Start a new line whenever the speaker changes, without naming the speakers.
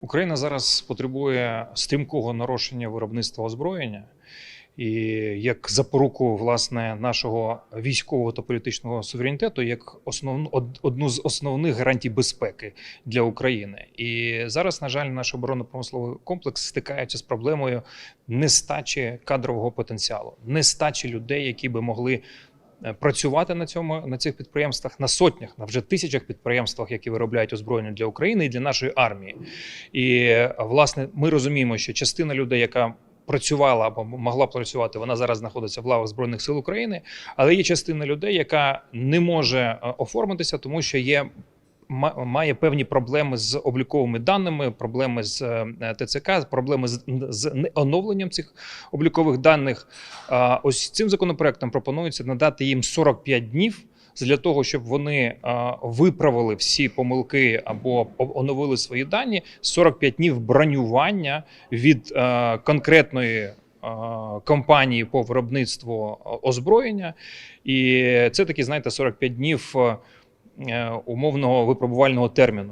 Україна зараз потребує стрімкого нарощення виробництва озброєння. І як запоруку власне нашого військового та політичного суверенітету, як основну одну з основних гарантій безпеки для України. І зараз, на жаль, наш оборонно-промисловий комплекс стикається з проблемою нестачі кадрового потенціалу, нестачі людей, які би могли працювати на цьому на цих підприємствах на сотнях, на вже тисячах підприємствах, які виробляють озброєння для України і для нашої армії. І е, власне ми розуміємо, що частина людей, яка працювала або могла працювати, вона зараз знаходиться в лавах збройних сил України, але є частина людей, яка не може е, оформитися, тому що є. Ма- Має певні проблеми з обліковими даними, проблеми з е, ТЦК, проблеми з, з неоновленням цих облікових даних. Ось цим законопроектом пропонується надати їм 45 днів для того, щоб вони виправили всі помилки або оновили свої дані. 45 днів бронювання від е, конкретної. е, Компанії по виробництву озброєння, і це такі, знаєте, 45 днів умовного випробувального терміну.